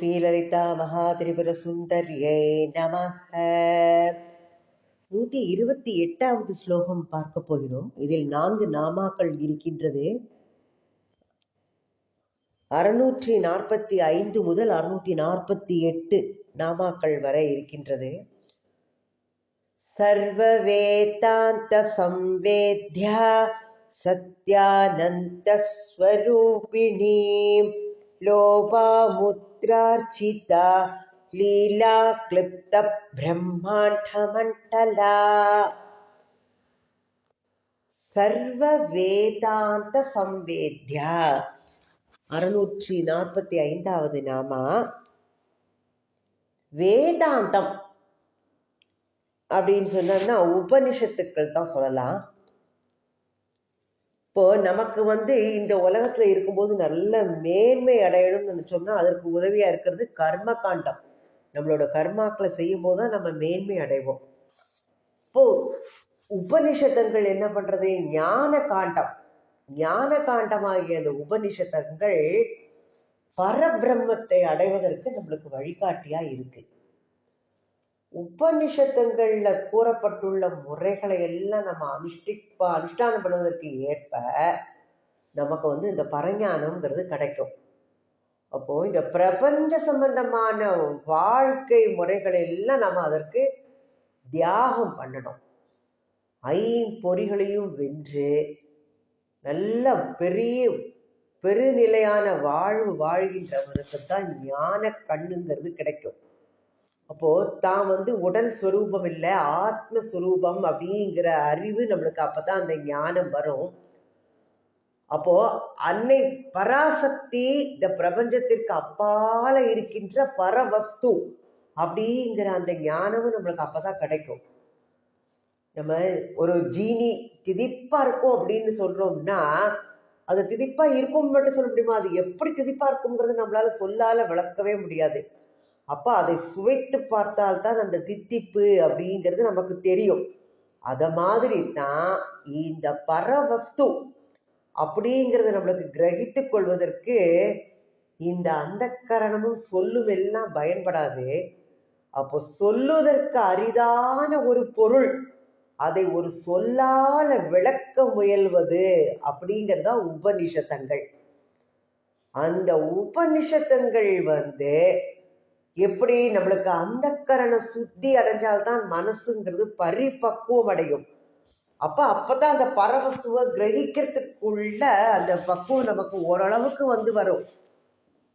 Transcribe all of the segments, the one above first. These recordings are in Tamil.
ஸ்ரீலலிதா மகாதிரிபுர சுந்தரியை நமக. நூற்றி இருபத்தி எட்டாவது ஸ்லோகம் பார்க்க போகிறோம். இதில் நான்கு நாமாக்கள் இருக்கின்றது. அறுநூற்றி நாற்பத்தி ஐந்து முதல் அறுநூற்றி நாற்பத்தி எட்டு நாமாக்கள் வரை இருக்கின்றது. சர்வவேதாந்த சம்வேத்யா சத்யானந்த ஸ்வரூபிணி लोपामुद्रार्चिता लीला क्लिप्तब्रह्माण्डमण्डला சர்வவேதாந்த சம்வேத்யா அறுநூற்றி நாற்பத்தி ஐந்தாவது நாமா வேதாந்தம் அப்படின்னு சொன்னா உபனிஷத்துக்கள் தான் சொல்லலாம் இப்போ நமக்கு வந்து இந்த உலகத்துல இருக்கும்போது நல்ல மேன்மை அடையணும்னு நினைச்சோம்னா அதற்கு உதவியா இருக்கிறது கர்ம காண்டம் நம்மளோட கர்மாக்களை செய்யும் போது தான் நம்ம மேன்மை அடைவோம். இப்போ உபனிஷத்தங்கள் என்ன பண்றது? ஞான காண்டம் ஞான காண்டமாகிய அந்த உபனிஷத்தங்கள் பரபிரம்மத்தை அடைவதற்கு நம்மளுக்கு வழிகாட்டியா இருக்கு. உபனிஷத்தங்கள்ல கூறப்பட்டுள்ள முறைகளை எல்லாம் நம்ம அனுஷ்டிப்பா அனுஷ்டானம் பண்ணுவதற்கு ஏற்ப நமக்கு வந்து இந்த பரஞானம்ங்கிறது கிடைக்கும். அப்போ இந்த பிரபஞ்ச சம்பந்தமான வாழ்க்கை முறைகளை எல்லாம் நம்ம அதற்கு தியாகம் பண்ணணும். ஐம்பொறிகளையும் வென்று நல்ல பெரிய பெருநிலையான வாழ்வு வாழ்கின்றவருக்கு தான் ஞான கண்ணுங்கிறது கிடைக்கும். அப்போ தான் வந்து உடல் ஸ்வரூபம் இல்லை ஆத்மஸ்வரூபம் அப்படிங்கிற அறிவு நம்மளுக்கு அப்பதான் அந்த ஞானம் வரும். அப்போ அன்னை பராசக்தி இந்த பிரபஞ்சத்திற்கு அப்பால இருக்கின்ற பரவஸ்து அப்படிங்கிற அந்த ஞானமும் நம்மளுக்கு அப்பதான் கிடைக்கும். நம்ம ஒரு ஜீனி திதிப்பா இருக்கும் அப்படின்னு சொல்றோம்னா அது திதிப்பா இருக்கும் மட்டும் சொல்ல முடியுமா? அது எப்படி திதிப்பா இருக்குங்கிறது நம்மளால சொல்லால விளக்கவே முடியாது. அப்போ அதை சுவைத்து பார்த்தால்தான் அந்த தித்திப்பு அப்படிங்கிறது நமக்கு தெரியும். அதை மாதிரி தான் இந்த பரவஸ்து அப்படிங்கிறத நம்மளுக்கு கிரகித்து கொள்வதற்கு இந்த அந்த கரணமும் சொல்லும் எல்லாம் பயன்படாது. அப்போ சொல்லுவதற்கு அரிதான ஒரு பொருள் அதை ஒரு சொல்லால விளக்க முயல்வது அப்படிங்கிறதா உபனிஷத்தங்கள் அந்த உபனிஷத்தங்கள் வந்து எப்படி நம்மளுக்கு அந்த கரண சுத்தி அடைஞ்சால்தான் மனசுங்கிறது பரிபக்குவம் அடையும். அப்ப அப்பதான் அந்த பரவஸ்துவை கிரகிக்கிறதுக்குள்ள அந்த பக்குவம் நமக்கு ஓரளவுக்கு வந்து வரும்.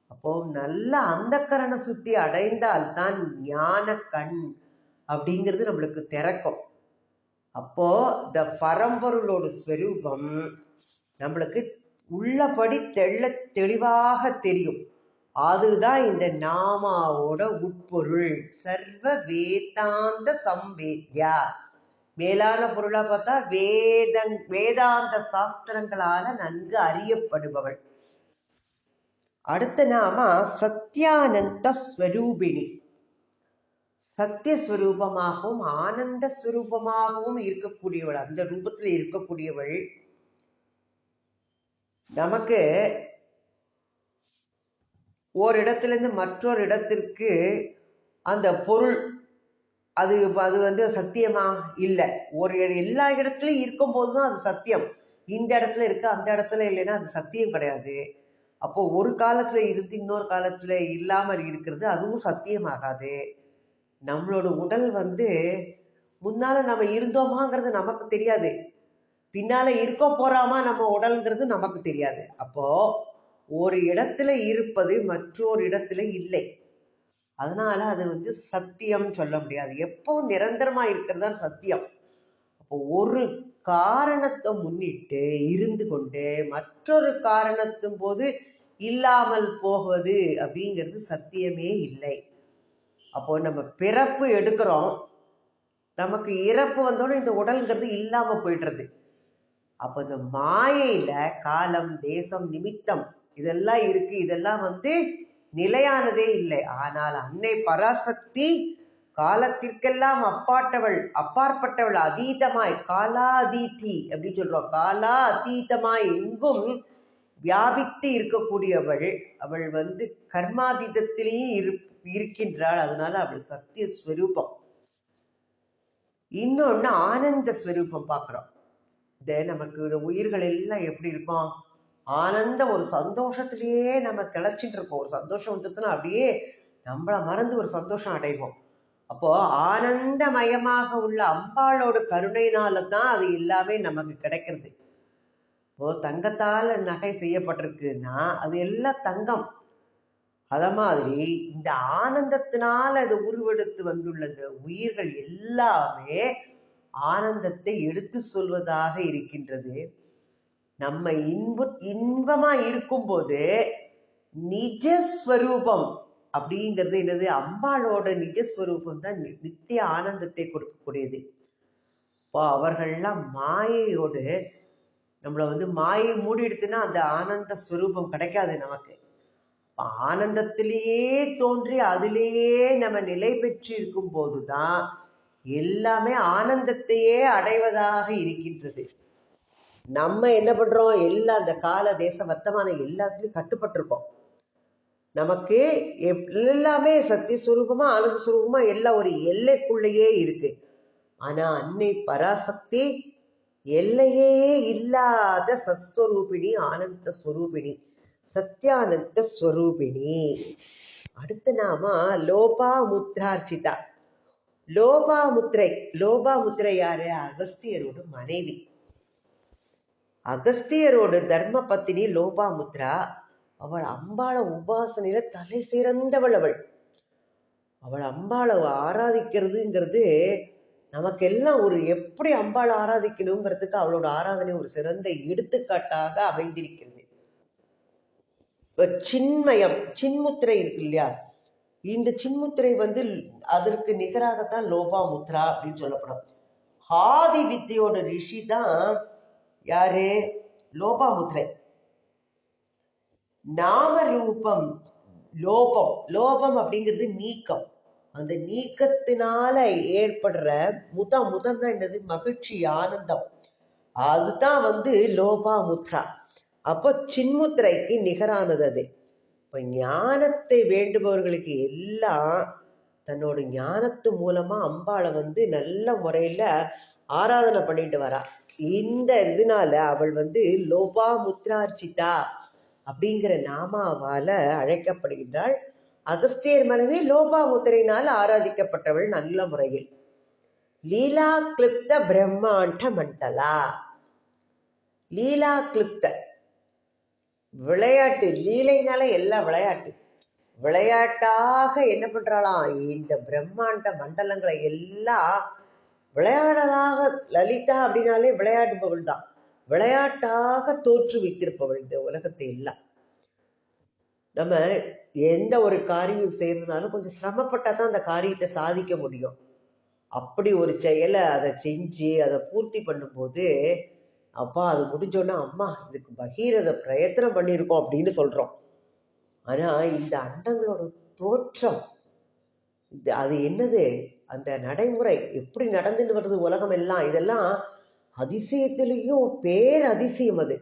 அப்போ நல்ல அந்த கரண சுத்தி அடைந்தால் தான் ஞான கண் அப்படிங்கிறது நம்மளுக்கு திறக்கும். அப்போ இந்த பரம்பொருளோட ஸ்வரூபம் நம்மளுக்கு உள்ளபடி தெள்ள தெளிவாக தெரியும். அதுதான் இந்த நாமாவோட உட்பொருள். சர்வ வேதாந்த சம்வேத்யா மேலான பொருளா பார்த்தா வேதங் வேதாந்த சாஸ்திரங்களால நன்கு அறியப்படுபவள். அடுத்த நாமா சத்யானந்த ஸ்வரூபிணி. சத்தியஸ்வரூபமாகவும் ஆனந்த ஸ்வரூபமாகவும் இருக்கக்கூடியவள். அந்த ரூபத்தில் இருக்கக்கூடியவள். நமக்கு ஓரிடத்திலிருந்து மற்றொரு இடத்திற்கு அந்த பொருள் அது அது வந்து சத்தியமா? இல்லை. ஒரு எல்லா இடத்துலையும் இருக்கும்போது தான் அது சத்தியம். இந்த இடத்துல இருக்கு அந்த இடத்துல இல்லைன்னா அது சத்தியம் கிடையாது. அப்போ ஒரு காலத்துல இருந்து இன்னொரு காலத்துல இல்லாமல் இருக்கிறது அதுவும் சத்தியமாகாது. நம்மளோட உடல் வந்து முன்னால நம்ம இருந்தோமாங்கிறது நமக்கு தெரியாது. பின்னால இருக்க போறாமா நம்ம உடல்ங்கிறது நமக்கு தெரியாது. அப்போ ஒரு இடத்துல இருப்பது மற்றொரு இடத்துல இல்லை. அதனால அது வந்து சத்தியம் சொல்ல முடியாது. எப்பவும் நிரந்தரமா இருக்கிறது தான் சத்தியம். அப்போ ஒரு காரணத்தை முன்னிட்டு இருந்து கொண்டு மற்றொரு காரணத்தின் போது இல்லாமல் போவது அப்படிங்கிறது சத்தியமே இல்லை. அப்போ நம்ம பிறப்பு எடுக்கிறோம். நமக்கு இறப்பு வந்தோடனே இந்த உடல்ங்கிறது இல்லாம போயிடுறது. அப்போ இந்த மாயையில காலம் தேசம் நிமித்தம் இதெல்லாம் இருக்கு இதெல்லாம் வந்து நிலையானதே இல்லை. ஆனால் அன்னை பராசக்தி காலத்திற்கெல்லாம் அப்பாட்டவள் அப்பாற்பட்டவள் அதீதமாய் காலாதீதி அப்படின்னு சொல்றோம். காலா அதீதமாய் எங்கும் வியாபித்து இருக்கக்கூடியவள் அவள் வந்து கர்மாதீதத்திலேயும் இரு இருக்கின்றாள். அதனால அவள் சத்திய ஸ்வரூபம் இன்னொன்னு ஆனந்த ஸ்வரூபம் பார்க்குறோம். இந்த நமக்கு இந்த உயிர்கள் எல்லாம் எப்படி இருக்கும்? ஆனந்தம் ஒரு சந்தோஷத்திலேயே நம்ம திளைச்சிட்டு இருப்போம் ஒரு சந்தோஷம் வந்துட்டுனா அப்படியே நம்மள மறந்து ஒரு சந்தோஷம் அடைவோம். அப்போ ஆனந்தமயமாக உள்ள அம்பாளோட கருணையினால தான் அது எல்லாமே நமக்கு கிடைக்கிறது. இப்போ தங்கத்தால நகை செய்யப்பட்டிருக்குன்னா அது எல்லாம் தங்கம். அத மாதிரி இந்த ஆனந்தத்தினால அது உருவெடுத்து வந்துள்ள இந்த உயிர்கள் எல்லாமே ஆனந்தத்தை எடுத்து சொல்வதாக இருக்கின்றது. நம்ம இன்பு இன்பமா இருக்கும்போது நிஜஸ்வரூபம் அப்படிங்கிறது என்னது? அம்பாளோட நிஜஸ்வரூபம் தான் நி- நித்திய ஆனந்தத்தை கொடுக்கக்கூடியது. இப்போ அவர்கள்லாம் மாயையோடு நம்மளை வந்து மாயை மூடிடுத்துன்னா அந்த ஆனந்த ஸ்வரூபம் கிடைக்காது நமக்கு. ஆனந்தத்திலேயே தோன்றி அதிலேயே நம்ம நிலை பெற்று இருக்கும் போதுதான் எல்லாமே ஆனந்தத்தையே அடைவதாக இருக்கின்றது. நம்ம என்ன பண்றோம்? எல்லா அந்த கால தேச வர்த்தமான எல்லாத்துலயும் கட்டுப்பட்டிருக்கோம். நமக்கு எப்- எல்லாமே சக்தி சுரூபமா ஆனந்த சுரூபமா எல்லாம் ஒரு எல்லைக்குள்ளேயே இருக்கு. ஆனா அன்னை பராசக்தி எல்லையே இல்லாத சத்ஸ்வரூபிணி ஆனந்த ஸ்வரூபிணி சத்யானந்த ஸ்வரூபிணி அடுத்து நாம லோபா முத்ரார்ச்சிதா லோபா முத்திரை லோபா முத்திரை யாரு? அகஸ்தியரோட மனைவி. அகஸ்தியரோட தர்ம பத்தினி லோபா முத்ரா அவள் அம்பாள உபாசனையில தலை சிறந்தவள் அவள். அவள் அம்பாளை ஆராதிக்கிறதுங்கிறது நமக்கெல்லாம் ஒரு எப்படி அம்பாளை ஆராதிக்கணுங்கிறதுக்கு அவளோட ஆராதனை ஒரு சிறந்த எடுத்துக்காட்டாக அமைந்திருக்கிறது. இப்ப சின்மயம் சின்முத்திரை இருக்கு இல்லையா? இந்த சின்முத்திரை வந்து அதற்கு நிகராகத்தான் லோபாமுத்ரா அப்படின்னு சொல்லப்படும். ஆதி வித்தியோட ரிஷி தான் யாரு? லோபாமுத்திரை நாம ரூபம் லோபம். லோபம் அப்படிங்கிறது நீக்கம். அந்த நீக்கத்தினால ஏற்படுற முத முதன்னா என்னது? மகிழ்ச்சி ஆனந்தம். அதுதான் வந்து லோபா முத்ரா அப்போ சின்முத்திரைக்கு நிகரானது அது. இப்போ ஞானத்தை வேண்டுபவர்களுக்கு எல்லாம் தன்னோட ஞானத்து மூலமா அம்பாளை வந்து நல்ல முறையில ஆராதனை பண்ணிட்டு வரா. இந்த இதனால அவள் வந்து லோபா முத்ரார்ச்சிதா அப்படிங்கிற நாமாவால அழைக்கப்படுகின்றாள். அகஸ்தியர் மனைவி லோபா முத்திரையினால் ஆராதிக்கப்பட்டவள் நல்ல முறையில். லீலா கிளிப்த பிரம்மாண்ட மண்டலா. லீலா கிளிப்த விளையாட்டு லீலைனால எல்லாம் விளையாட்டு. விளையாட்டாக என்ன பண்றாளாம்? இந்த பிரம்மாண்ட மண்டலங்களை எல்லாம் விளையாடலாக லலிதா அப்படின்னாலே விளையாடுபவள் தான். விளையாட்டாக தோற்றுவித்திருப்பவள் இந்த உலகத்தை எல்லாம் நம்ம எந்த ஒரு காரியம் செய்யறதுனாலும் கொஞ்சம் சிரமப்பட்டா தான் அந்த காரியத்தை சாதிக்க முடியும். அப்படி ஒரு செயலை அதை செஞ்சு அதை பூர்த்தி பண்ணும்போது அப்பா அது முடிஞ்சோன்னா அம்மா இதுக்கு பகீரத பிரயத்தனம் பண்ணியிருக்கோம் அப்படின்னு சொல்றோம். ஆனா இந்த அண்டங்களோட தோற்றம் அது என்னது? அந்த நடைமுறை எப்படி நடந்துட்டு வருது உலகம் எல்லாம் இதெல்லாம் அதிசயத்திலையும் பேர் அதிசயம் அது.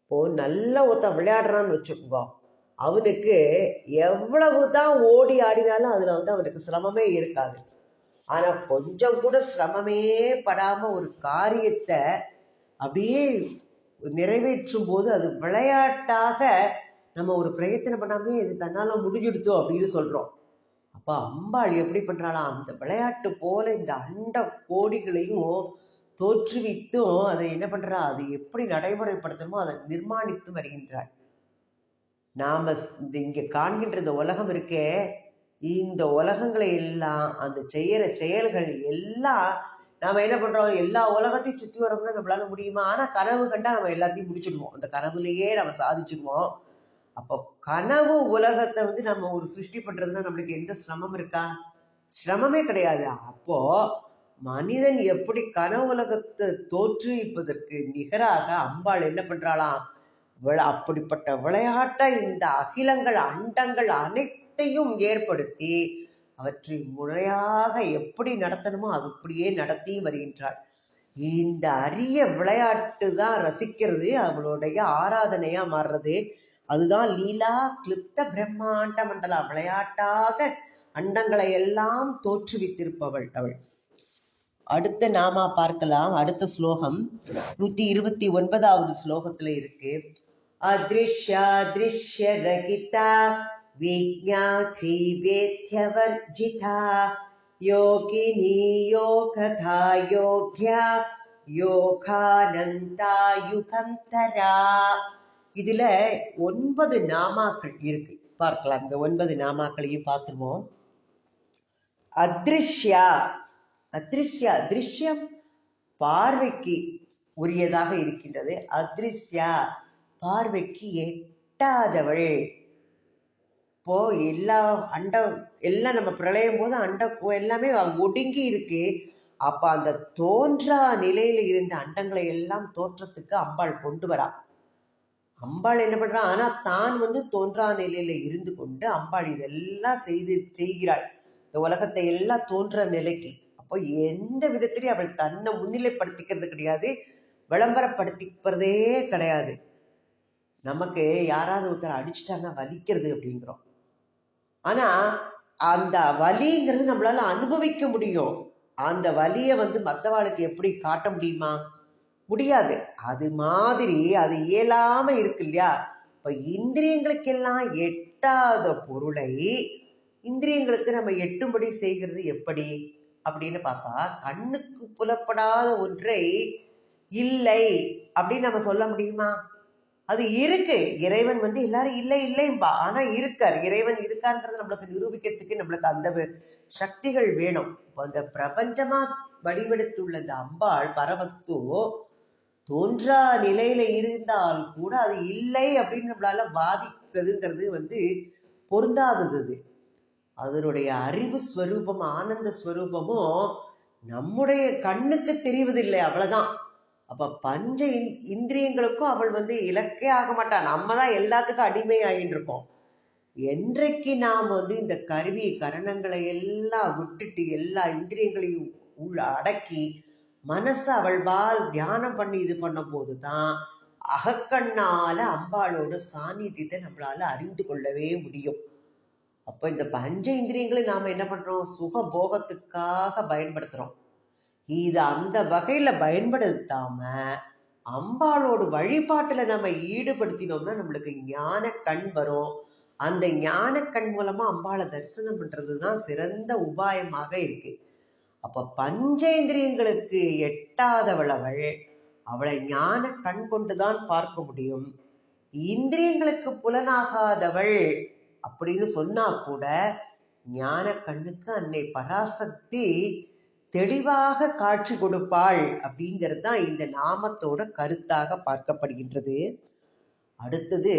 இப்போ நல்ல ஒருத்தன் விளையாடுறான்னு வச்சுக்கோங்க. அவனுக்கு எவ்வளவு தான் ஓடி ஆடினாலும் அதுல வந்து அவனுக்கு சிரமமே இருக்காது. ஆனா கொஞ்சம் கூட சிரமமே படாம ஒரு காரியத்தை அப்படியே நிறைவேற்றும் போது அது விளையாட்டாக நம்ம ஒரு பிரயத்தனம் பண்ணாமே இது தன்னால முடிஞ்சிடுத்தோம் அப்படின்னு சொல்றோம். அப்போ அம்பாள் எப்படி பண்றாளாம் அந்த விளையாட்டு போல இந்த அண்ட கோடிகளையும் தோற்றுவித்தும் அதை என்ன பண்ணுறா அதை எப்படி நடைமுறைப்படுத்தணுமோ அதை நிர்மாணித்து வருகின்றாள். நாம இந்த இங்கே காண்கின்ற இந்த உலகம் இருக்கே இந்த உலகங்களை எல்லாம் அந்த செய்கிற செயல்கள் எல்லாம் நாம என்ன பண்றோம்? எல்லா உலகத்தையும் சுத்தி வரோம்னா நம்மளால முடியுமா? ஆனா கனவு கண்டா நம்ம எல்லாத்தையும் முடிச்சிடுவோம். அந்த கனவுலயே நம்ம சாதிச்சிடுவோம். அப்போ கனவு உலகத்தை வந்து நம்ம ஒரு சிருஷ்டி பண்றதுன்னா நம்மளுக்கு எந்த சிரமம் இருக்கா? சிரமமே கிடையாது. அப்போ மனிதன் எப்படி கனவு உலகத்தை தோற்றுவிப்பதற்கு நிகராக அம்பாள் என்ன பண்றாளாம்? அப்படிப்பட்ட விளையாட்டை இந்த அகிலங்கள் அண்டங்கள் அனைத்தையும் ஏற்படுத்தி அவற்றை முறையாக எப்படி நடத்தணுமோ அது அப்படியே நடத்தி வருகின்றாள். இந்த அரிய விளையாட்டு தான் ரசிக்கிறது அவளுடைய ஆராதனையா மாறுறது. அதுதான் லீலா கிளிப்த பிரம்மாண்ட மண்டலா விளையாட்டாக அண்டங்களை எல்லாம் தோற்றுவித்திருப்பவள் அவள். அடுத்த நாமா பார்க்கலாம். அடுத்த ஸ்லோகம் நூத்தி இருபத்தி ஒன்பதாவது ஸ்லோகத்துல இருக்கு. அத்ரிஷ்யா திருஷ்ய ரகிதா விஜ்ஞாத்ரி வேத்யவர்ஜிதா யோகினி யோகதா யோக்யா யோகானந்தா யுகந்தரா இதுல ஒன்பது நாமாக்கள் இருக்கு. பார்க்கலாம். இந்த ஒன்பது நாமாக்களையும் பார்த்துருவோம். அத்ரிஷ்யா. அத்ரிஷ்யா திருஷ்யம் பார்வைக்கு உரியதாக இருக்கின்றது. அத்ரிஷ்யா பார்வைக்கு எட்டாதவள். இப்போ எல்லா அண்டம் எல்லாம் நம்ம பிரளயம் போது அண்ட எல்லாமே ஒடுங்கி இருக்கு. அப்ப அந்த தோன்றா நிலையில இருந்த அண்டங்களை எல்லாம் தோற்றத்துக்கு அம்பாள் கொண்டு வரா. அம்பாள் என்ன பண்றான் ஆனா தான் வந்து தோன்றா நிலையில இருந்து கொண்டு அம்பாள் இதெல்லாம் செய்து செய்கிறாள். இந்த உலகத்தை எல்லாம் தோன்ற நிலைக்கு. அப்போ எந்த விதத்திலையும் அவள் தன்னை முன்னிலைப்படுத்திக்கிறது கிடையாது. விளம்பரப்படுத்திக்கிறதே கிடையாது. நமக்கு யாராவது ஒருத்தர் அடிச்சிட்டாங்கன்னா வலிக்கிறது அப்படிங்கிறோம். ஆனா அந்த வலிங்கிறது நம்மளால அனுபவிக்க முடியும். அந்த வலியை வந்து மற்றவாளுக்கு எப்படி காட்ட முடியுமா? முடியாது. அது மாதிரி அது இயலாம இருக்கு இல்லையா? இப்ப இந்திரியங்களுக்கெல்லாம் எட்டாத பொருளை இந்திரியங்களுக்கு நம்ம எட்டும்படி செய்கிறது எப்படி? அப்படின்னு பார்த்தா கண்ணுக்கு புலப்படாத ஒன்றை இல்லை அப்படின்னு நம்ம சொல்ல முடியுமா? அது இருக்கு. இறைவன் வந்து எல்லாரும் இல்லை இல்லைம்பா. ஆனா இருக்கார். இறைவன் இருக்கார்ன்றதை நம்மளுக்கு நிரூபிக்கிறதுக்கு நம்மளுக்கு அந்த சக்திகள் வேணும். அந்த பிரபஞ்சமா வடிவெடுத்துள்ள இந்த அம்பாள் பரவஸ்து தோன்றா நிலையில இருந்தால் கூட அது இல்லை அப்படின்னு நம்மளால பாதிக்கிறதுங்கிறது வந்து பொருந்தாதது அது. அதனுடைய அறிவு ஸ்வரூபம் ஆனந்த ஸ்வரூபமும் நம்முடைய கண்ணுக்கு தெரிவதில்லை அவ்வளவுதான். அப்ப பஞ்ச இந்திரியங்களுக்கும் அவள் வந்து இலக்கே ஆக மாட்டா. நம்ம தான் எல்லாத்துக்கும் அடிமை ஆகிட்டு இருக்கோம். என்றைக்கு நாம் வந்து இந்த கருவி கரணங்களை எல்லாம் விட்டுட்டு எல்லா இந்திரியங்களையும் உள்ள அடக்கி மனசை அவள் பால் தியானம் பண்ணி இது பண்ண போதுதான் அகக்கண்ணால அம்பாளோட சாநித்தியத்தை நம்மளால அறிந்து கொள்ளவே முடியும். அப்போ இந்த பஞ்ச இந்திரியங்களை நாம என்ன பண்றோம்? சுக போகத்துக்காக பயன்படுத்துறோம். இது அந்த வகையில பயன்படுத்தாம அம்பாளோட வழிபாட்டுல நம்ம ஈடுபடுத்தினோம்னா நம்மளுக்கு ஞான கண் வரும். அந்த ஞான கண் மூலமா அம்பாளை தரிசனம் பண்றதுதான் சிறந்த உபாயமாக இருக்கு. அப்ப பஞ்சேந்திரியங்களுக்கு எட்டாதவள் அவள் அவளை ஞான கண் கொண்டுதான் பார்க்க முடியும். இந்திரியங்களுக்கு புலனாகாதவள் அப்படின்னு சொன்னா கூட ஞான கண்ணுக்கு அன்னை பராசக்தி தெளிவாக காட்சி கொடுப்பாள் அப்படிங்கிறது தான் இந்த நாமத்தோட கருத்தாக பார்க்கப்படுகின்றது. அடுத்தது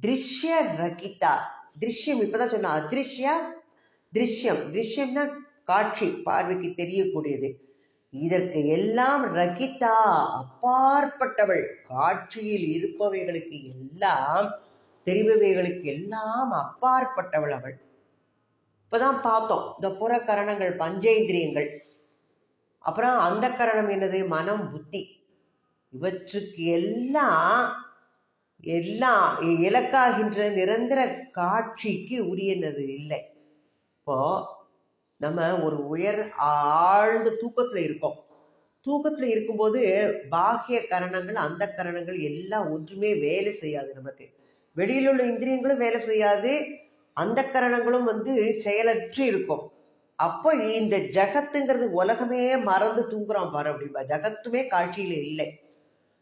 திருஷ்ய ரகிதா. திருஷ்யம் இப்பதான் சொன்ன அதிருஷ்யா திருஷ்யம். திருஷ்யம்னா காட்சி பார்வைக்கு தெரியக்கூடியது. இதற்கு எல்லாம் ரகிதா அப்பாற்பட்டவள். காட்சியில் இருப்பவைகளுக்கு எல்லாம் தெரிபவைகளுக்கு எல்லாம் அப்பாற்பட்டவள் அவள். இப்பதான் பார்த்தோம். இந்த புறக்கரணங்கள் பஞ்சேந்திரியங்கள். அப்புறம் அந்த கரணம் என்னது? மனம் புத்தி. இவற்றுக்கு எல்லாம் எல்லாம் இலக்காகின்ற நிரந்தர காட்சிக்கு உரியனது இல்லை. இப்போ நம்ம ஒரு உயர் ஆழ்ந்த தூக்கத்துல இருக்கோம். தூக்கத்துல இருக்கும்போது பாக்கிய கரணங்கள் அந்த கரணங்கள் எல்லாம் ஒன்றுமே வேலை செய்யாது நமக்கு. வெளியில் உள்ள இந்திரியங்களும் வேலை செய்யாது. அந்த கரணங்களும் வந்து செயலற்று இருக்கும். அப்போ இந்த ஜகத்துங்கிறது உலகமே மறந்து தூங்குறோம் பாரு அப்படிம்பா. ஜகத்துமே காட்சியில இல்லை.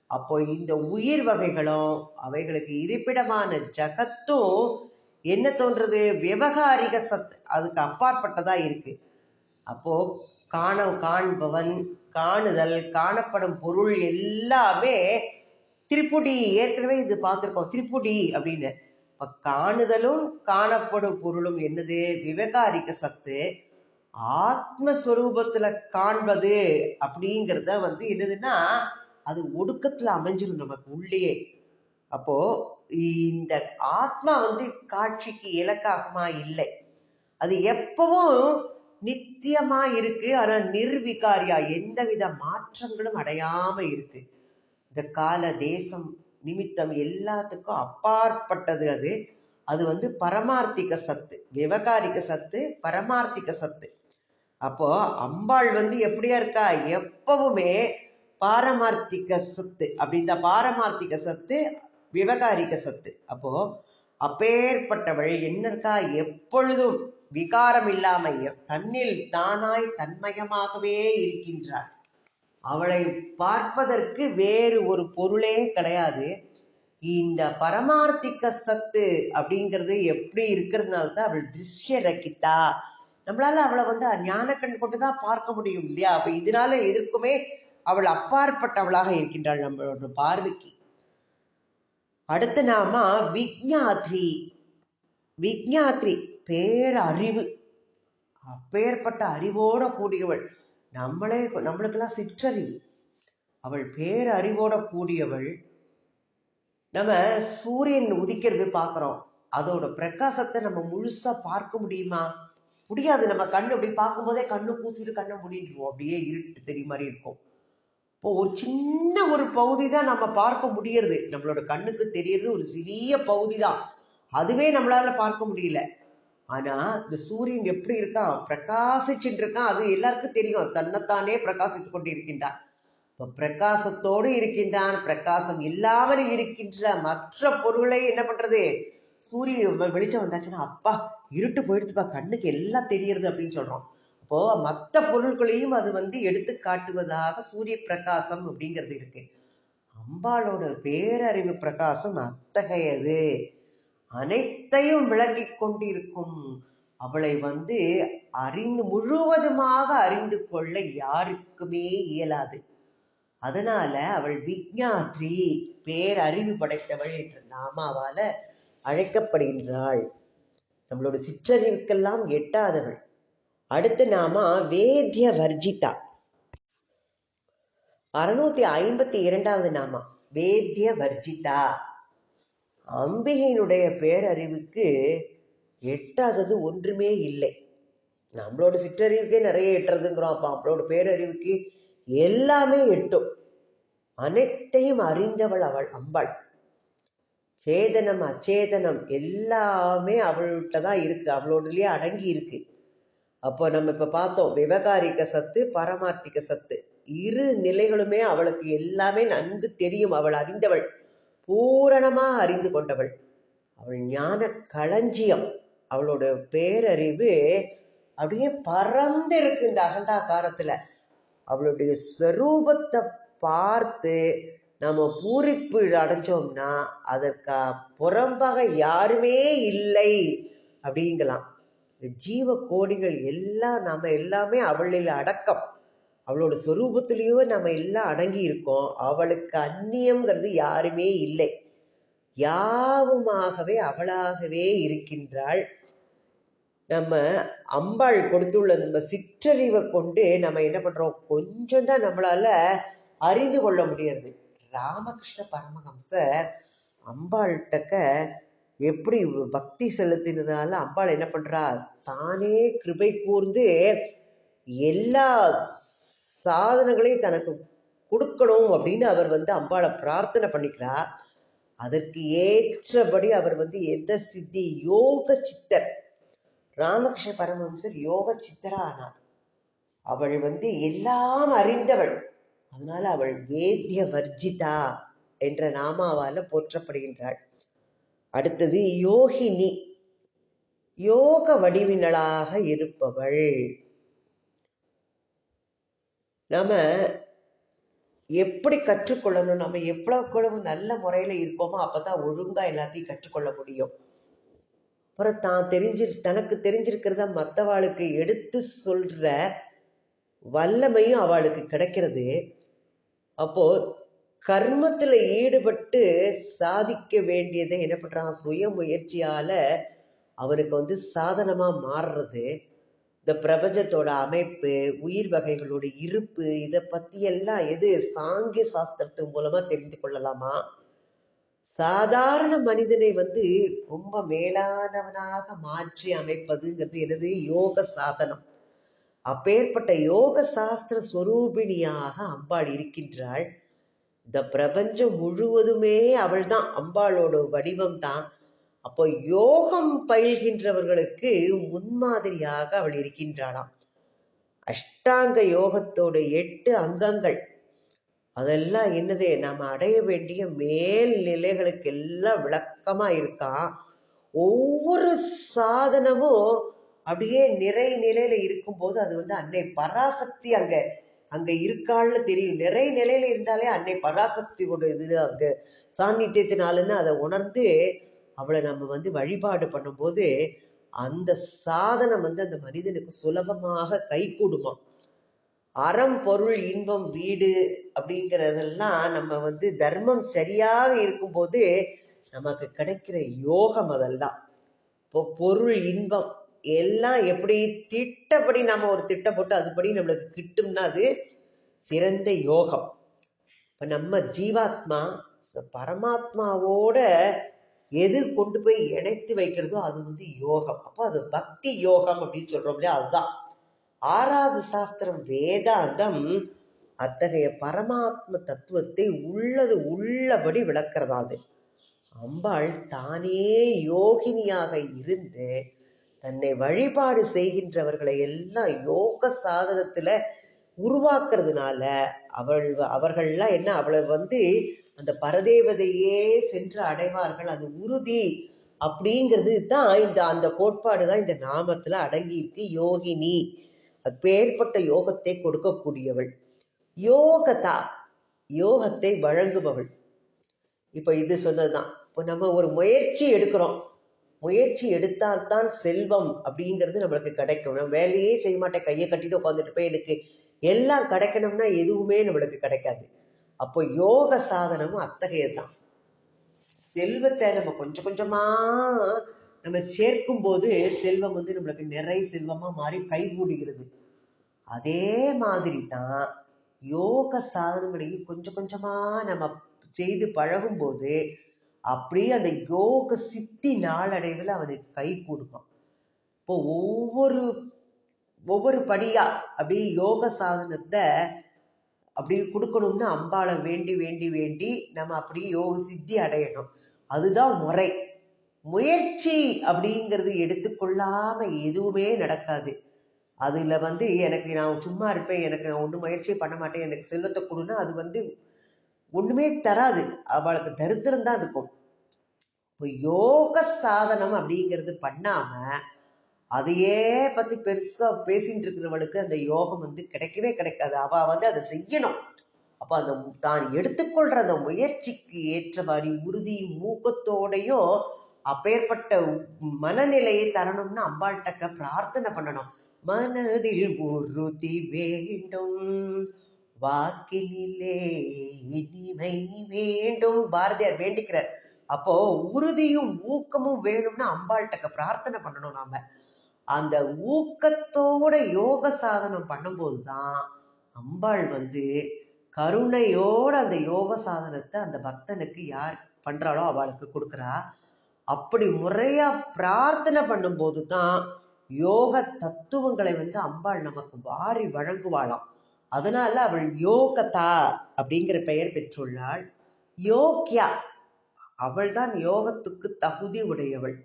அப்போ இந்த உயிர் வகைகளும் அவைகளுக்கு இருப்பிடமான ஜகத்தும் என்ன தோன்றது? விவகாரிக சத் அதுக்கு அப்பாற்பட்டதா இருக்கு. அப்போ காண காண்பவன் காணுதல் காணப்படும் பொருள் எல்லாமே திருப்புடி ஏற்கனவே இது பார்த்துருக்கோம். திருப்புடி அப்படின்னு. இப்ப காணுதலும் காணப்படும் பொருளும் என்னது? விவகாரிக சத்து. ஆத்மஸ்வரூபத்துல காண்பது அப்படிங்கிறத வந்து என்னதுன்னா அது ஒடுக்கத்துல அமைஞ்சிடும் நமக்கு உள்ளேயே. அப்போ இந்த ஆத்மா வந்து காட்சிக்கு இலக்காகமா? இல்லை. அது எப்பவும் நித்தியமா இருக்கு. ஆனா நிர்விகாரியா எந்தவித மாற்றங்களும் அடையாம இருக்கு. இந்த கால தேசம் நிமித்தம் எல்லாத்துக்கும் அப்பாற்பட்டது அது. அது வந்து பரமார்த்திக சத்து விவகாரிக சத்து பரமார்த்திக சத்து. அப்போ அம்பாள் வந்து எப்படியா இருக்கா? எப்பவுமே பாரமார்த்திக சத்து. அப்படி இந்த பாரமார்த்திக சத்து விவகாரிக சத்து. அப்போ அப்பேற்பட்டவள் என்ன இருக்கா எப்பொழுதும் விகாரம் இல்லாம தன்னில் தானாய் தன்மயமாகவே இருக்கின்றாள். அவளை பார்ப்பதற்கு வேறு ஒரு பொருளே கிடையாது. இந்த பரமார்த்திக சத்து அப்படிங்கிறது எப்படி இருக்கிறதுனால தான் அவள் திருஷ்ய ரக்கித்தா நம்மளால அவளை வந்து ஞானக்கண் கொண்டு தான் பார்க்க முடியும் இல்லையா? அப்ப இதனால எதற்குமே அவள் அப்பாற்பட்டவளாக இருக்கின்றாள் நம்மளோட பார்வைக்கு. அடுத்த நாம விக்ஞாத்ரி விக்ஞாத்ரி பேரறிவு. அப்பேற்பட்ட அறிவோட கூடியவள். நம்மளே நம்மளுக்கெல்லாம் சிற்றறிவு. அவள் பேரறிவோட கூடியவள். நம்ம சூரியன் உதிக்கிறது பார்க்குறோம். அதோட பிரகாசத்தை நம்ம முழுசா பார்க்க முடியுமா? முடியாது. நம்ம கண்ணு அப்படி பார்க்கும்போதே கண்ணு பூசிட்டு கண்ணை முடிஞ்சிருவோம் அப்படியே இருட்டு தெரிய மாதிரி இருக்கும். இப்போ ஒரு சின்ன ஒரு பகுதி தான் நம்ம பார்க்க முடியறது. நம்மளோட கண்ணுக்கு தெரியறது ஒரு சிறிய பகுதி தான். அதுவே நம்மளால பார்க்க முடியல. ஆனா இந்த சூரியன் எப்படி இருக்கான்? பிரகாசிச்சுட்டு இருக்கான் அது எல்லாருக்கும் தெரியும். தன்னைத்தானே பிரகாசித்து கொண்டு இருக்கின்றான் இப்போ பிரகாசத்தோடு இருக்கின்றான். பிரகாசம் இல்லாமல் இருக்கின்ற மற்ற பொருளை என்ன பண்றது? சூரிய வெளிச்சம் வந்தாச்சுன்னா அப்பா இருட்டு போயிடுத்துப்பா கண்ணுக்கு எல்லாம் தெரியறது அப்படின்னு சொல்றோம். அப்போ மற்ற பொருட்களையும் அது வந்து எடுத்து காட்டுவதாக சூரிய பிரகாசம் அப்படிங்கிறது இருக்கு. அம்பாளோட பேரறிவு பிரகாசம் அத்தகையது. அனைத்தையும் விளங்கி கொண்டிருக்கும் அவளை வந்து அறிந்து முழுவதுமாக அறிந்து கொள்ள யாருக்குமே இயலாது. அதனால அவள் விக்ஞாத்ரி பேரறிவு படைத்தவள் என்ற நாமாவால அழைக்கப்படுகின்றாள். நம்மளோட சிற்றறிவுக்கெல்லாம் எட்டாதவள். அடுத்து நாம வேத்திய வர்ஜிதா. அறுநூத்தி ஐம்பத்தி இரண்டாவது நாமா வேத்திய வர்ஜிதா. அம்பிகையினுடைய பேரறிவுக்கு எட்டாதது ஒன்றுமே இல்லை. நம்மளோட சிற்றறிவுக்கே நிறைய எட்டுறதுங்கிறோம். அப்போ அவளோட பேரறிவுக்கு எல்லாமே எட்டும். அனைத்தையும் அறிந்தவள் அவள் அம்பாள். சேதனம் அச்சேதனம் எல்லாமே அவள்கிட்ட தான் இருக்கு. அவளோடலயே அடங்கி இருக்கு. அப்போ நம்ம இப்போ பார்த்தோம் விவகாரிக சத்து பரமார்த்திக சத்து. இரு நிலைகளுமே அவளுக்கு எல்லாமே நன்கு தெரியும். அவள் அறிந்தவள். பூரணமாக அறிந்து கொண்டவள். அவள் ஞான களஞ்சியம். அவளோட பேரறிவு அப்படியே பறந்து இருக்கு இந்த அகண்டாகாரத்துல அவளுடைய ஸ்வரூபத்தை பார்த்து நம்ம பூரிப்பு அடைஞ்சோம்னா அதற்கு புறம்பாக யாருமே இல்லை அப்படிங்கலாம். ஜீவ கோடிகள் எல்லாம் நம்ம எல்லாமே அவளில் அடக்கம். அவளோட சொரூபத்திலேயோ நம்ம எல்லாம் அடங்கி இருக்கோம். அவளுக்கு அந்நியம்ங்கிறது யாருமே இல்லை. யாவுமாகவே அவளாகவே இருக்கின்றாள். நம்ம அம்பாள் கொடுத்துள்ள நம்ம சிற்றறிவை கொண்டு நம்ம என்ன பண்றோம்? கொஞ்சம் தான் நம்மளால அறிந்து கொள்ள முடியறது. ராமகிருஷ்ண பரமஹம்சர் அம்பாள்கிட்டக்க எப்படி பக்தி செலுத்தினதால அம்பாள் என்ன பண்றா? தானே கிருபை கூர்ந்து எல்லா சாதனங்களையும் தனக்கு கொடுக்கணும் அப்படின்னு அவர் வந்து அம்பாளை பிரார்த்தனை பண்ணிக்கிறார் அதற்கு ஏற்றபடி அவர் வந்து எந்த சித்தி யோக சித்தர் ராமகிருஷ்ண பரமஹம்சர் யோக சித்தரா ஆனார் அவள் வந்து எல்லாம் அறிந்தவள். அதனால அவள் வேத்திய வர்ஜிதா என்ற நாமாவால போற்றப்படுகின்றாள். அடுத்தது யோகினி. யோக வடிவினளாக இருப்பவள். நம்ம எப்படி கற்றுக்கொள்ளணும்? நம்ம எவ்வளவு நல்ல முறையில இருக்கோமோ அப்பதான் ஒழுங்கா எல்லாத்தையும் கற்றுக்கொள்ள முடியும். அப்புறம் தான் தெரிஞ்சு தனக்கு தெரிஞ்சிருக்கிறத மற்றவாளுக்கு எடுத்து சொல்ற வல்லமையும் அவளுக்கு கிடைக்கிறது. அப்போ கர்மத்துல ஈடுபட்டு சாதிக்க வேண்டியதை என்ன பண்றான்? சுய முயற்சியால அவனுக்கு வந்து சாதனமா மாறுறது. இந்த பிரபஞ்சத்தோட அமைப்பு உயிர் வகைகளோட இருப்பு இதை பத்தி எல்லாம் எது? சாங்கிய சாஸ்திரத்தின் மூலமா தெரிந்து கொள்ளலாமா? சாதாரண மனிதனை வந்து ரொம்ப மேலானவனாக மாற்றி அமைப்பதுங்கிறது எனது யோக சாதனம். அப்பேற்பட்ட யோக சாஸ்திர ஸ்வரூபிணியாக அம்பாள் இருக்கின்றாள். இந்த பிரபஞ்சம் முழுவதுமே அவள் தான் அம்பாளோட வடிவம் தான் அப்போ யோகம் பயில்கின்றவர்களுக்கு முன்மாதிரியாக அவள் இருக்கின்றாளாம். அஷ்டாங்க யோகத்தோட எட்டு அங்கங்கள். அதெல்லாம் என்னது நம்ம அடைய வேண்டிய மேல் நிலைகளுக்கு எல்லாம் விளக்கமா இருக்கான் ஒவ்வொரு சாதனமும் அப்படியே நிறை நிலையில இருக்கும்போது அது வந்து அன்னை பராசக்தி அங்க அங்கே இருக்காள்னு தெரியும். நிறைய நிலையில இருந்தாலே அன்னை பராசக்தியோட இது அங்கே. சாநித்தியத்தினாலன்னு அதை உணர்ந்து அவளை நம்ம வந்து வழிபாடு பண்ணும்போது அந்த சாதனம் வந்து அந்த மனிதனுக்கு சுலபமாக கைகூடுமா அறம் பொருள் இன்பம் வீடு அப்படிங்கிறதெல்லாம் நம்ம வந்து தர்மம் சரியாக இருக்கும்போது நமக்கு கிடைக்கிற யோகம் அதெல்லாம். இப்போ பொருள் இன்பம் எல்லாம் எப்படி திட்டப்படி நம்ம ஒரு திட்டம் போட்டு அதுபடி நம்மளுக்கு கிட்டும்னா அது சிறந்த யோகம். இப்போ நம்ம ஜீவாத்மா பரமாத்மாவோட எது கொண்டு போய் இணைத்து வைக்கிறதோ அது வந்து யோகம். அப்போ அது பக்தி யோகம் அப்படின்னு சொல்றோம் இல்லையா? அதுதான். ஆறாவது சாஸ்திரம் வேதாந்தம் அத்தகைய பரமாத்ம தத்துவத்தை உள்ளது உள்ளபடி விளக்கிறதா அது. அம்பாள் தானே யோகினியாக இருந்து தன்னை வழிபாடு செய்கின்றவர்களை எல்லாம் யோக சாதனத்தில் உருவாக்குறதுனால அவள் அவர்கள்லாம் என்ன அவளை வந்து அந்த பரதேவதையே சென்று அடைவார்கள் அது உறுதி அப்படிங்கிறது தான் இந்த அந்த கோட்பாடு தான் இந்த நாமத்துல அடங்கி இருக்கு யோகினி. அப்பேற்பட்ட யோகத்தை கொடுக்கக்கூடியவள். யோகதா யோகத்தை வழங்குபவள். இப்ப இது சொன்னதுதான். இப்போ நம்ம ஒரு முயற்சி எடுக்கிறோம். முயற்சி எடுத்தால்தான் செல்வம் அப்படிங்கிறது நம்மளுக்கு கிடைக்கும். நம்ம வேலையே செய்ய மாட்டேன் கையை கட்டிட்டு உட்காந்துட்டு போய் எனக்கு எல்லாம் கிடைக்கணும்னா எதுவுமே நம்மளுக்கு கிடைக்காது. அப்போ யோக சாதனமும் அத்தகையதுதான். செல்வத்தை நம்ம கொஞ்சம் கொஞ்சமா நம்ம சேர்க்கும் போது செல்வம் வந்து நம்மளுக்கு நிறை செல்வமா மாறி கைகூடுகிறது அதே மாதிரி தான் யோக சாதனங்களையும் கொஞ்சம் கொஞ்சமா நம்ம செய்து பழகும் போது அப்படியே அந்த யோக சித்தி நாளடைவில் அவனுக்கு கை கொடுக்கும். இப்போ ஒவ்வொரு ஒவ்வொரு படியா அப்படியே யோக சாதனத்தை அப்படி கொடுக்கணும்னு அம்பாளை வேண்டி வேண்டி வேண்டி நம்ம அப்படியே யோக சித்தி அடையணும். அதுதான் முறை. முயற்சி அப்படிங்கிறது எடுத்துக்கொள்ளாம எதுவுமே நடக்காது. அதுல வந்து எனக்கு நான் சும்மா இருப்பேன் எனக்கு நான் ஒன்றும் முயற்சியே பண்ண மாட்டேன் எனக்கு செல்வத்தை கொடுன்னா அது வந்து ஒண்ணுமே தராது. அவளுக்கு தரித்திரம் தான் இருக்கும். இப்போ யோக சாதனம் அப்படிங்கிறது பண்ணாம அதையே பத்தி பெருசா பேசிட்டு இருக்கிறவளுக்கு அந்த யோகம் வந்து கிடைக்கவே கிடைக்காது. அவ வந்து அதை செய்யணும். அப்ப அந்த தான் எடுத்துக்கொள்ற அந்த முயற்சிக்கு ஏற்ற மாதிரி உறுதியும் ஊக்கத்தோடையும் அப்பேற்பட்ட மனநிலையை தரணும்னு அம்பாள்கிட்ட பிரார்த்தனை பண்ணணும். மனதில் உறுதி வேண்டும். வாக்கினிலே இனிமை வேண்டும். பாரதியார் வேண்டிக்கிறார். அப்போ உறுதியும் ஊக்கமும் வேணும்னு அம்பாள்கிட்ட பிரார்த்தனை பண்ணணும் நாம. அந்த ஊக்கத்தோட யோக சாதனம் பண்ணும்போது தான் அம்பாள் வந்து கருணையோட அந்த யோக சாதனத்தை அந்த பக்தனுக்கு யார் பண்றாளோ அவளுக்கு கொடுக்குறா. அப்படி முறையா பிரார்த்தனை பண்ணும்போது தான் யோக தத்துவங்களை வந்து அம்பாள் நமக்கு வாரி வழங்குவாளாம். அதனால அவள் யோகதா அப்படிங்கிற பெயர் பெற்றுள்ளாள். யோக்யா அவள்தான் யோகத்துக்கு தகுதி உடையவள்.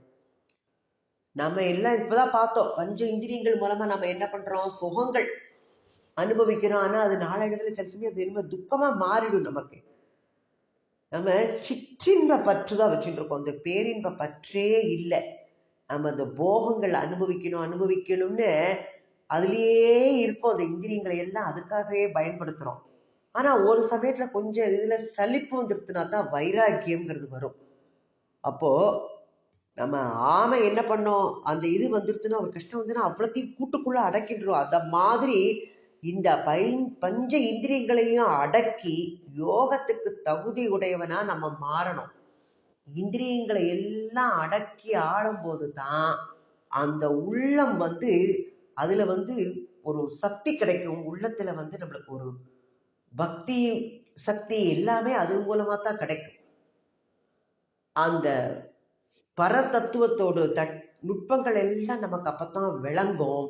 நம்ம எல்லாம் இப்பதான் பார்த்தோம் பஞ்ச இந்திரியங்கள் மூலமா நம்ம என்ன பண்றோம்? சுகங்கள் அனுபவிக்கிறோம். ஆனா அது நாளடைவில் சில சமயம் அது என்ன துக்கமா மாறிடும் நமக்கு. நம்ம சிற்றின்ப பற்று தான் வச்சுட்டு இருக்கோம் அந்த பேரின்ப பற்றே இல்லை. நம்ம அந்த போகங்கள் அனுபவிக்கணும் அனுபவிக்கணும்னு அதுலேயே இருக்கும் அந்த இந்திரியங்களை எல்லாம் அதுக்காகவே பயன்படுத்துகிறோம் ஆனால் ஒரு சமயத்தில் கொஞ்சம் இதில் சலிப்பு வந்துருத்துனா தான் வைராக்கியம்ங்கிறது வரும். அப்போது நம்ம ஆமை என்ன பண்ணோம்? அந்த இது வந்துருச்சுன்னா ஒரு கஷ்டம் வந்துன்னா அவ்வளோத்தையும் கூட்டுக்குள்ளே அடக்கிடுறோம் அந்த மாதிரி இந்த பை பஞ்ச இந்திரியங்களையும் அடக்கி யோகத்துக்கு தகுதி உடையவனா நம்ம மாறணும். இந்திரியங்களை எல்லாம் அடக்கி ஆளும்போது தான் அந்த உள்ளம் வந்து அதில் வந்து ஒரு சக்தி கிடைக்கும். உள்ளத்தில் வந்து நம்மளுக்கு ஒரு பக்தி சக்தி எல்லாமே அது மூலமாக தான் கிடைக்கும். அந்த பரதத்துவத்தோட தட் நுட்பங்கள் எல்லாம் நமக்கு அப்பத்தான் விளங்கும்.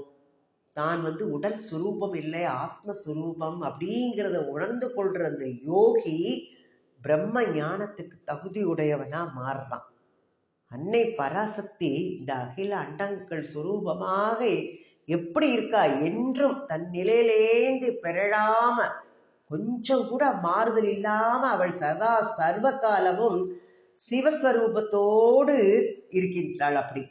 நான் வந்து உடல் சுரூபம் இல்லை ஆத்மஸ்வரூபம் அப்படிங்கிறத உணர்ந்து கொள்ற அந்த யோகி பிரம்ம ஞானத்துக்கு தகுதியுடையவனா மாறுறான். அன்னை பராசக்தி இந்த அகில அண்டங்கள் சுரூபமாக எப்படி இருக்கா என்றும் தன் நிலையிலேந்து பிறழாம கொஞ்சம் கூட மாறுதல் இல்லாம அவள் சதா சர்வ காலமும் சிவஸ்வரூபத்தோடு இருக்கின்றாள் அப்படி.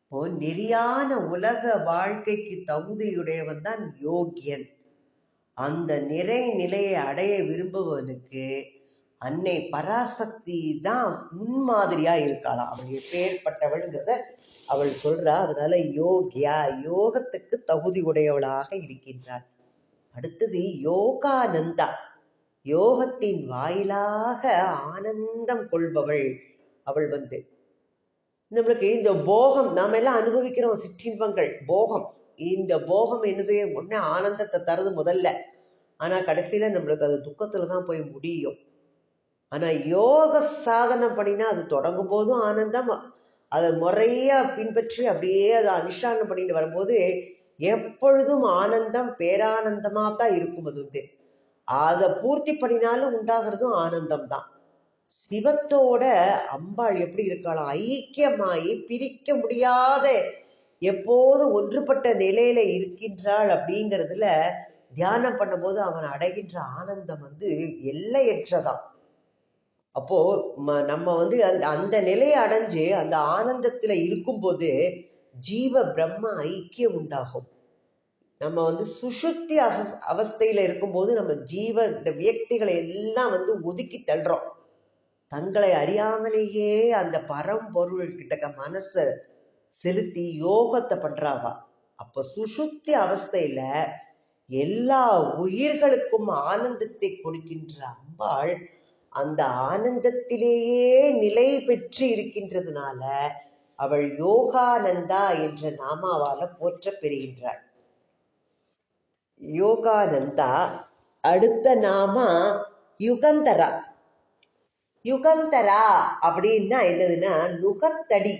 இப்போ நெறியான உலக வாழ்க்கைக்கு தகுதியுடையவன் தான் யோகியன். அந்த நிறை நிலையை அடைய விரும்புபவனுக்கு அன்னை பராசக்தி தான் முன்மாதிரியா இருக்காளாம் அவள் எப்பேற்பட்டவள்ங்கிறத அவள் சொல்றா. அதனால யோகியா யோகத்துக்கு தகுதி உடையவளாக இருக்கின்றாள். அடுத்தது யோகானந்தா. யோகத்தின் வாயிலாக ஆனந்தம் கொள்பவள் அவள் வந்து. நம்மளுக்கு இந்த போகம் நாம எல்லாம் அனுபவிக்கிறோம் சிற்றின்பங்கள். போகம். இந்த போகம் என்னது? ஒண்ணு ஆனந்தத்தை தருது முதல்ல. ஆனா கடைசியில நம்மளுக்கு அது துக்கத்துல தான் போய் முடியும். ஆனால் யோக சாதனை பண்ணினா அது தொடங்கும் போதும் ஆனந்தம். அதை முறையாக பின்பற்றி அப்படியே அதை அனுஷ்டானம் பண்ணிட்டு வரும்போது எப்பொழுதும் ஆனந்தம் பேரானந்தமாக தான் இருக்கும் அது வந்து. அதை பூர்த்தி பண்ணினாலும் உண்டாகிறதும் ஆனந்தம் தான் சிவத்தோட அம்பாள் எப்படி இருக்காளாம் ஐக்கியமாயி பிரிக்க முடியாத எப்போதும் ஒன்றுபட்ட நிலையில இருக்கின்றாள் அப்படிங்கிறதுல தியானம் பண்ணும்போது அவன் அடைகின்ற ஆனந்தம் வந்து எல்லையற்றதான். அப்போ ம- நம்ம வந்து அந்த அந்த நிலையை அடைஞ்சு அந்த ஆனந்தத்துல இருக்கும்போது ஜீவ பிரம்ம ஐக்கியம் உண்டாகும். நம்ம வந்து சுஷுப்தி அவஸ் அவஸ்தையில இருக்கும்போது நம்ம ஜீவ இந்த வியக்திகளை எல்லாம் வந்து ஒதுக்கி தள்ளுறோம். தங்களை அறியாமலேயே அந்த பரம்பொருள் கிட்டக்க மனசை செலுத்தி யோகத்தை பண்றாவா? அப்ப சுஷுப்தி அவஸ்தையில எல்லா உயிர்களுக்கும் ஆனந்தத்தை கொடுக்கின்ற அம்பாள் அந்த ஆனந்தத்திலேயே நிலை பெற்று இருக்கின்றதுனால அவள் யோகானந்தா என்ற நாமாவால போற்றப் பெறுகின்றாள் யோகானந்தா அடுத்த நாமா யுகந்தரா. யுகந்தரா அப்படின்னா என்னதுன்னா நுகத்தடி.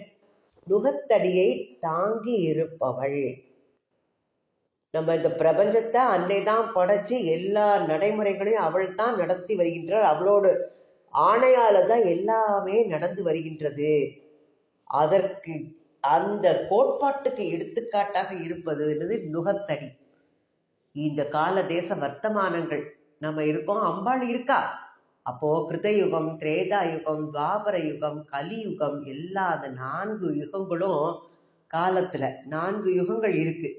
நுகத்தடியை தாங்கி இருப்பவள் நம்ம இந்த பிரபஞ்சத்தை அன்னை தான் படைச்சி எல்லா நடைமுறைகளையும் அவள் தான் நடத்தி வருகின்றாள். அவளோட ஆணையால தான் எல்லாமே நடந்து வருகின்றது. அதற்கு அந்த கோட்பாட்டுக்கு எடுத்துக்காட்டாக இருப்பது என்னது? நுகத்தடி. இந்த கால தேச வர்த்தமானங்கள். நம்ம இருக்கோம் அம்பாள் இருக்கா? அப்போ கிருதயுகம் திரேதா யுகம் துவாபர யுகம் கலியுகம் எல்லா அந்த நான்கு யுகங்களும் காலத்துல நான்கு யுகங்கள் இருக்கு.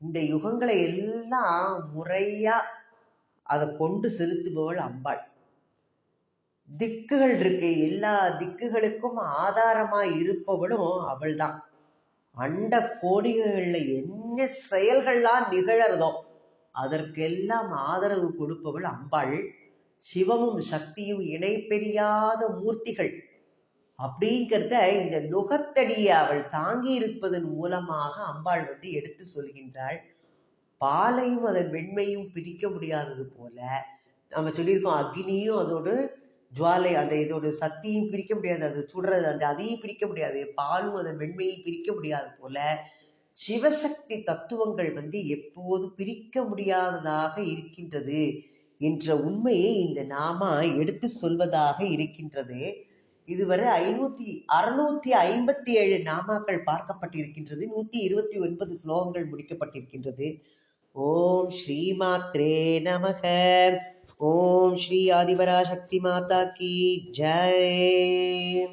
இந்த யுகங்களை எல்லாம் முறையா அதை கொண்டு செலுத்துபவள் அம்பாள். திக்குகள் இருக்கு. எல்லா திக்குகளுக்கும் ஆதாரமா இருப்பவளும் அவள்தான். அண்ட கோடிகள்ல என்ன செயல்கள்லாம் நிகழறதோ அதற்கெல்லாம் ஆதரவு கொடுப்பவள் அம்பாள். சிவமும் சக்தியும் இணை பெரியாத மூர்த்திகள். அப்படிங்கிறத இந்த நுகத்தடியை அவள் தாங்கி இருப்பதன் மூலமாக அம்பாள் வந்து எடுத்து சொல்கின்றாள். பாலையும் அதன் வெண்மையும் பிரிக்க முடியாதது போல நம்ம சொல்லியிருக்கோம் அக்னியும் அதோட ஜுவாலை அந்த இதோட சக்தியும் பிரிக்க முடியாது அது சுடுறது அந்த அதையும் பிரிக்க முடியாது பாலும் அதன் வெண்மையும் பிரிக்க முடியாது போல சிவசக்தி தத்துவங்கள் வந்து எப்போதும் பிரிக்க முடியாததாக இருக்கின்றது என்ற உண்மையை இந்த நாமா எடுத்து சொல்வதாக இருக்கின்றது. இதுவரை ஐநூத்தி அறுநூத்தி ஐம்பத்தி ஏழு நாமாக்கள் பார்க்கப்பட்டிருக்கின்றது. நூத்தி இருபத்தி ஒன்பது ஸ்லோகங்கள் முடிக்கப்பட்டிருக்கின்றது. ஓம் ஸ்ரீ மாத்ரே நமக. ஓம் ஸ்ரீ ஆதிபராசக்தி மாதா கி. ஜெய்.